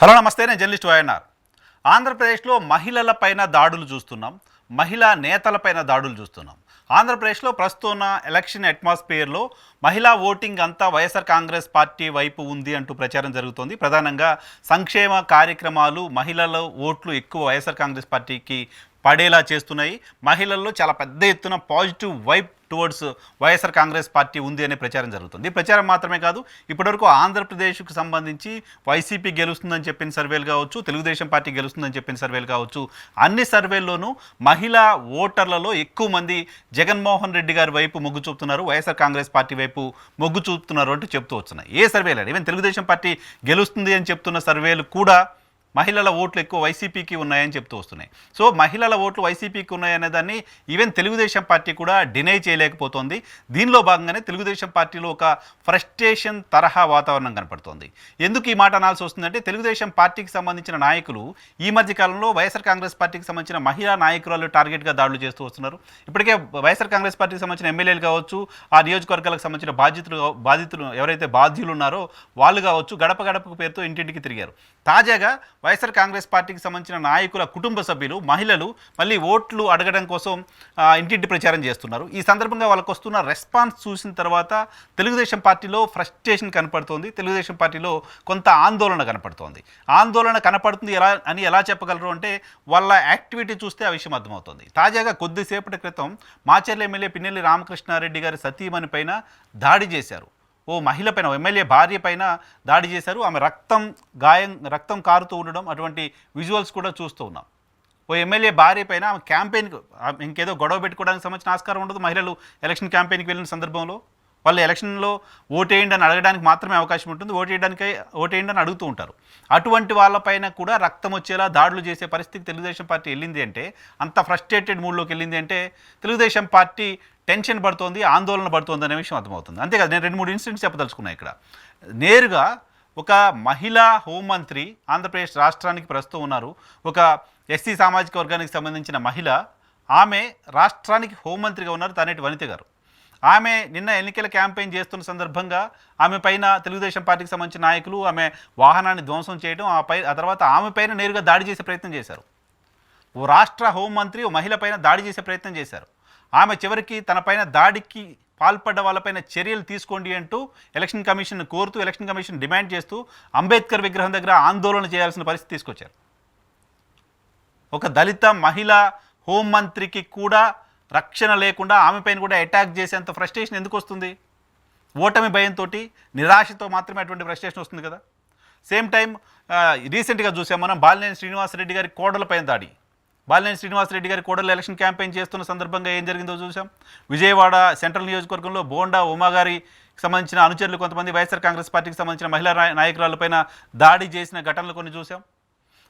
Hello నమస్తే నేను journalist YNR. ఆంధ్రప్రదేశ్లో మహిళల పైన దాడులు చూస్తున్నాం మహిళా నేతలపైన దాడులు చూస్తున్నాం. ఆంధ్రప్రదేశ్లో ప్రస్తుతం ఎలక్షన్ అట్మాస్ఫియర్లో మహిళా ఓటింగ్ అంతా వైఎస్ఆర్ కాంగ్రెస్ పార్టీ వైపు ఉంది అంటూ ప్రచారం జరుగుతోంది. ప్రధానంగా సంక్షేమ కార్యక్రమాలు మహిళల ఓట్లు ఎక్కువ వైఎస్ఆర్ కాంగ్రెస్ పార్టీకి పడేలా చేస్తున్నాయి. మహిళల్లో చాలా పెద్ద ఎత్తున positive vibe towards YSR Congress party ఉంది అనే ప్రచారం జరుగుతుంది. ఈ ప్రచారం మాత్రమే కాదు ఇప్పటివరకు ఆంధ్రప్రదేశ్కు సంబంధించి వైసీపీ గెలుస్తుందని చెప్పిన సర్వేలు కావచ్చు తెలుగుదేశం పార్టీ గెలుస్తుందని చెప్పిన సర్వేలు కావచ్చు అన్ని సర్వేల్లోనూ మహిళా ఓటర్లలో ఎక్కువ మంది జగన్మోహన్ రెడ్డి గారి వైపు మొగ్గు చూపుతున్నారు వైఎస్ఆర్ కాంగ్రెస్ పార్టీ వైపు మొగ్గు చూపుతున్నారు అంటూ చెప్తూ వస్తున్నాయి. ఏ సర్వేలు ఈవెన్ తెలుగుదేశం పార్టీ గెలుస్తుంది అని చెప్తున్న సర్వేలు కూడా మహిళల ఓట్లు ఎక్కువ వైసీపీకి ఉన్నాయని చెప్తూ వస్తున్నాయి. సో మహిళల ఓట్లు వైసీపీకి ఉన్నాయనే దాన్ని ఈవెన్ తెలుగుదేశం పార్టీ కూడా డినై చేయలేకపోతోంది. దీనిలో భాగంగానే తెలుగుదేశం పార్టీలో ఒక ఫ్రస్ట్రేషన్ తరహా వాతావరణం కనపడుతోంది. ఎందుకు ఈ మాట అనాల్సి వస్తుందంటే తెలుగుదేశం పార్టీకి సంబంధించిన నాయకులు ఈ మధ్య కాలంలో వైఎస్ఆర్ కాంగ్రెస్ పార్టీకి సంబంధించిన మహిళా నాయకురాలు టార్గెట్గా దాడులు చేస్తూ వస్తున్నారు. ఇప్పటికే వైఎస్ఆర్ కాంగ్రెస్ పార్టీకి సంబంధించిన ఎమ్మెల్యేలు కావచ్చు ఆ నియోజకవర్గాలకు సంబంధించిన బాధ్యతలు బాధితులు ఎవరైతే బాధ్యులు ఉన్నారో వాళ్ళు కావచ్చు గడప గడపకు పేరుతో ఇంటింటికి తిరిగారు. తాజాగా వైఎస్ఆర్ కాంగ్రెస్ పార్టీకి సంబంధించిన నాయకుల కుటుంబ సభ్యులు మహిళలు మళ్ళీ ఓట్లు అడగడం కోసం ఇంటింటి ప్రచారం చేస్తున్నారు. ఈ సందర్భంగా వాళ్ళకు వస్తున్న రెస్పాన్స్ చూసిన తర్వాత తెలుగుదేశం పార్టీలో ఫ్రస్ట్రేషన్ కనపడుతోంది. తెలుగుదేశం పార్టీలో కొంత ఆందోళన కనపడుతోంది. ఆందోళన కనపడుతుంది ఎలా అని ఎలా చెప్పగలరు అంటే వాళ్ళ యాక్టివిటీ చూస్తే ఆ విషయం అర్థమవుతుంది. తాజాగా కొద్దిసేపటి క్రితం మాచర్ల ఎమ్మెల్యే పిన్నెల్లి రామకృష్ణారెడ్డి గారి సతీమణి పైన దాడి చేశారు. ఓ మహిళపైన ఓ ఎమ్మెల్యే భార్య పైన దాడి చేశారు. ఆమె రక్తం గాయం రక్తం కారుతూ ఉండడం అటువంటి విజువల్స్ కూడా చూస్తూ ఉన్నాం. ఓ ఎమ్మెల్యే భార్య పైన ఆమె క్యాంపెయిన్కి ఇంకేదో గొడవ పెట్టుకోవడానికి సంబంధించిన ఆస్కారం ఉండదు మహిళలు ఎలక్షన్ క్యాంపెయిన్కి వెళ్ళిన సందర్భంలో? వాళ్ళు ఎలక్షన్లో ఓటేయండి అని అడగడానికి మాత్రమే అవకాశం ఉంటుంది. ఓటేయడానికి ఓటేయండి అని అడుగుతూ ఉంటారు. అటువంటి వాళ్ళపైన కూడా రక్తం వచ్చేలా దాడులు చేసే పరిస్థితికి తెలుగుదేశం పార్టీ వెళ్ళింది అంటే అంత ఫ్రస్ట్రేటెడ్ మూడ్లోకి వెళ్ళింది అంటే తెలుగుదేశం పార్టీ టెన్షన్ పడుతోంది ఆందోళన పడుతోంది అనే విషయం అర్థమవుతుంది. అంతేకాదు నేను రెండు మూడు ఇన్సిడెంట్స్ చెప్పదలుచుకున్నాను ఇక్కడ. నేరుగా ఒక మహిళా హోంమంత్రి ఆంధ్రప్రదేశ్ రాష్ట్రానికి ప్రస్తుతం ఉన్నారు. ఒక ఎస్సీ సామాజిక వర్గానికి సంబంధించిన మహిళ. ఆమె రాష్ట్రానికి హోంమంత్రిగా ఉన్నారు తనేటి వనిత గారు. ఆమె నిన్న ఎన్నికల క్యాంపెయిన్ చేస్తున్న సందర్భంగా ఆమె పైన తెలుగుదేశం పార్టీకి సంబంధించిన నాయకులు ఆమె వాహనాన్ని ధ్వంసం చేయడం ఆ పై ఆ తర్వాత ఆమె పైన నేరుగా దాడి చేసే ప్రయత్నం చేశారు. ఓ రాష్ట్ర హోంమంత్రి ఓ మహిళ పైన దాడి చేసే ప్రయత్నం చేశారు. ఆమె చివరికి తన పైన దాడికి పాల్పడ్డ వాళ్ళపైన చర్యలు తీసుకోండి అంటూ ఎలక్షన్ కమిషన్ కోరుతూ ఎలక్షన్ కమిషన్ డిమాండ్ చేస్తూ అంబేద్కర్ విగ్రహం దగ్గర ఆందోళన చేయాల్సిన పరిస్థితి తీసుకొచ్చారు. ఒక దళిత మహిళ హోంమంత్రికి కూడా రక్షణ లేకుండా ఆమె పైన కూడా అటాక్ చేసేంత ఫ్రస్ట్రేషన్ ఎందుకు వస్తుంది? ఓటమి భయంతో నిరాశతో మాత్రమే అటువంటి ఫ్రస్ట్రేషన్ వస్తుంది కదా. సేమ్ టైం రీసెంట్గా చూసాం మనం బాలినేని శ్రీనివాసరెడ్డి గారి కోడలపైన దాడి. బాలినేని శ్రీనివాసరెడ్డి గారి కోడలు ఎలక్షన్ క్యాంపెయిన్ చేస్తున్న సందర్భంగా ఏం జరిగిందో చూసాం. విజయవాడ సెంట్రల్ నియోజకవర్గంలో బోండా ఉమాగారికి సంబంధించిన అనుచరులు కొంతమంది వైఎస్ఆర్ కాంగ్రెస్ పార్టీకి సంబంధించిన మహిళా నాయకురాలపైన దాడి చేసిన ఘటనలు కొన్ని చూసాం.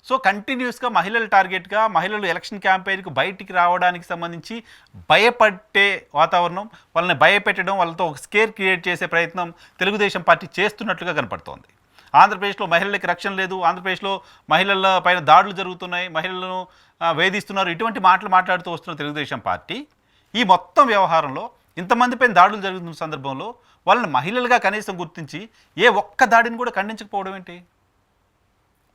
సో కంటిన్యూస్గా మహిళల టార్గెట్గా మహిళలు ఎలక్షన్ క్యాంపెయిన్కి బయటికి రావడానికి సంబంధించి భయపట్టే వాతావరణం వాళ్ళని భయపెట్టడం వాళ్ళతో ఒక స్కేర్ క్రియేట్ చేసే ప్రయత్నం తెలుగుదేశం పార్టీ చేస్తున్నట్లుగా కనపడుతోంది. ఆంధ్రప్రదేశ్లో మహిళలకి రక్షణ లేదు ఆంధ్రప్రదేశ్లో మహిళల పైన దాడులు జరుగుతున్నాయి మహిళలను వేధిస్తున్నారు ఇటువంటి మాటలు మాట్లాడుతూ వస్తున్న తెలుగుదేశం పార్టీ ఈ మొత్తం వ్యవహారంలో ఇంతమంది పైన దాడులు జరుగుతున్న సందర్భంలో వాళ్ళని మహిళలుగా కనీసం గుర్తించి ఏ ఒక్క దాడిని కూడా ఖండించకపోవడం ఏంటి?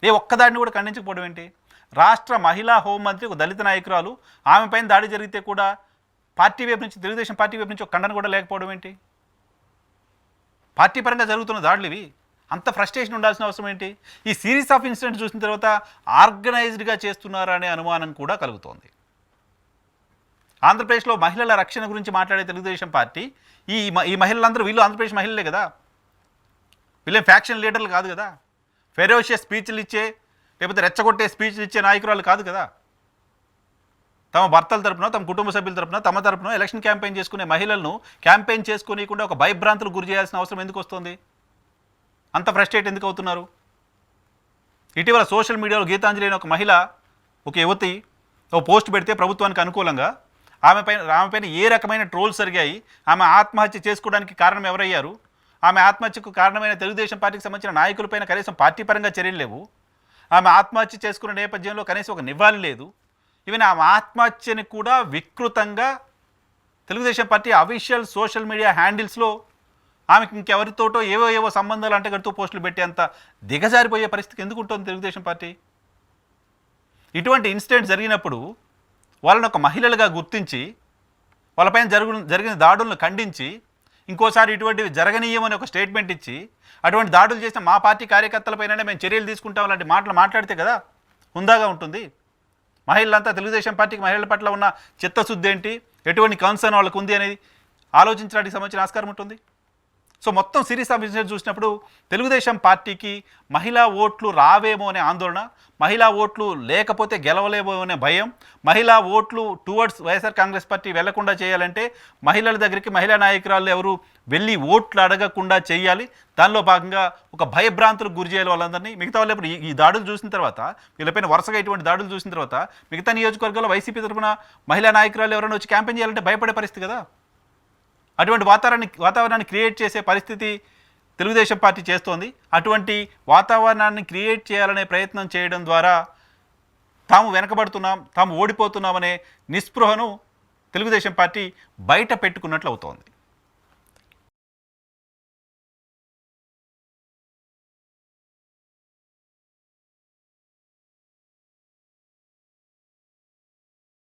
ఏ ఒక్కదాన్ని కూడా ఖండించకపోవడం ఏంటి? రాష్ట్ర మహిళా హోంమంత్రి ఒక దళిత నాయకురాలు ఆమె పైన దాడి జరిగితే కూడా పార్టీ వైపు నుంచి తెలుగుదేశం పార్టీ వైపు నుంచి ఒక ఖండన కూడా లేకపోవడం ఏంటి? పార్టీ పరంగా జరుగుతున్న దాడులు ఇవి. అంత ఫ్రస్ట్రేషన్ ఉండాల్సిన అవసరం ఏంటి? ఈ సిరీస్ ఆఫ్ ఇన్సిడెంట్ చూసిన తర్వాత ఆర్గనైజ్డ్గా చేస్తున్నారా అనే అనుమానం కూడా కలుగుతోంది. ఆంధ్రప్రదేశ్లో మహిళల రక్షణ గురించి మాట్లాడే తెలుగుదేశం పార్టీ ఈ ఈ మహిళలందరూ వీళ్ళు ఆంధ్రప్రదేశ్ మహిళలే కదా? వీళ్ళేం ఫ్యాక్షన్ లీడర్లు కాదు కదా? ఫెరోషియస్ స్పీచ్లు ఇచ్చే లేకపోతే రెచ్చగొట్టే స్పీచ్లు ఇచ్చే నాయకురాలు కాదు కదా. తమ భర్తల తరపున తమ కుటుంబ సభ్యుల తరపున తమ తరపున ఎలక్షన్ క్యాంపెయిన్ చేసుకునే మహిళలను క్యాంపెయిన్ చేసుకోనీయకుండా ఒక భయభ్రాంతులు గురి చేయాల్సిన అవసరం ఎందుకు వస్తుంది? అంత ఫ్రస్ట్రేట్ ఎందుకు అవుతున్నారు? ఇటీవల సోషల్ మీడియాలో గీతాంజలి అనే ఒక మహిళ ఒక యువతి ఒక పోస్ట్ పెడితే ప్రభుత్వానికి అనుకూలంగా ఆమె పైన ఆమె పైన ఏ రకమైన ట్రోల్స్ జరిగాయి ఆమె ఆత్మహత్య చేసుకోవడానికి కారణం ఎవరయ్యారు? ఆమె ఆత్మహత్యకు కారణమైన తెలుగుదేశం పార్టీకి సంబంధించిన నాయకులపైన కనీసం పార్టీ పరంగా చర్యలు లేవు. ఆమె ఆత్మహత్య చేసుకున్న నేపథ్యంలో కనీసం ఒక నివాళి లేదు. ఈవెన్ ఆమె ఆత్మహత్యని కూడా వికృతంగా Telugu Desam party official social media హ్యాండిల్స్లో ఆమెకి ఇంకెవరితోటో ఏవో ఏవో సంబంధాలు అంటగడుతూ పోస్టులు పెట్టేంత దిగజారిపోయే పరిస్థితి ఎందుకు ఉంటుంది తెలుగుదేశం పార్టీ? ఇటువంటి ఇన్సిడెంట్ జరిగినప్పుడు వాళ్ళని ఒక మహిళలుగా గుర్తించి వాళ్ళపైన జరుగు జరిగిన దాడులను ఖండించి ఇంకోసారి ఇటువంటివి జరగనీయమని ఒక స్టేట్మెంట్ ఇచ్చి అటువంటి దాడులు చేసిన మా పార్టీ కార్యకర్తలపైననే మేము చర్యలు తీసుకుంటాం లాంటి మాటలు మాట్లాడితే కదా హుందాగా ఉంటుంది. మహిళలంతా తెలుగుదేశం పార్టీకి మహిళల పట్ల ఉన్న చిత్తశుద్ధి ఏంటి? ఎటువంటి కన్సర్న్ వాళ్ళకు ఉంది అనేది ఆలోచించడానికి సంబంధించిన ఆస్కారం ఉంటుంది. సో మొత్తం సిరీస్ ఆఫ్ చూసినప్పుడు తెలుగుదేశం పార్టీకి మహిళా ఓట్లు రావేమో అనే ఆందోళన మహిళా ఓట్లు లేకపోతే గెలవలేమో అనే భయం మహిళా ఓట్లు టువర్డ్స్ వైఎస్ఆర్ కాంగ్రెస్ పార్టీ వెళ్ళకుండా చేయాలంటే మహిళల దగ్గరికి మహిళా నాయకురాలు ఎవరు వెళ్ళి ఓట్లు అడగకుండా చేయాలి. దానిలో భాగంగా ఒక భయభ్రాంతులకు గురి చేయాలి వాళ్ళందరినీ. మిగతా వాళ్ళు ఇప్పుడు ఈ- ఈ దాడులు చూసిన తర్వాత వీళ్ళపైన వరుసగా ఇటువంటి దాడులు చూసిన తర్వాత మిగతా నియోజకవర్గాల్లో వైసీపీ తరఫున మహిళా నాయకురాలు ఎవరైనా వచ్చి క్యాంపెయిన్ చేయాలంటే భయపడే పరిస్థితి కదా? అటువంటి వాతావరణాన్ని వాతావరణాన్ని క్రియేట్ చేసే పరిస్థితి తెలుగుదేశం పార్టీ చేస్తోంది. అటువంటి వాతావరణాన్ని క్రియేట్ చేయాలనే ప్రయత్నం చేయడం ద్వారా తాము వెనకబడుతున్నాం తాము ఓడిపోతున్నామనే నిస్పృహను తెలుగుదేశం పార్టీ బయట పెట్టుకున్నట్లు అవుతోంది.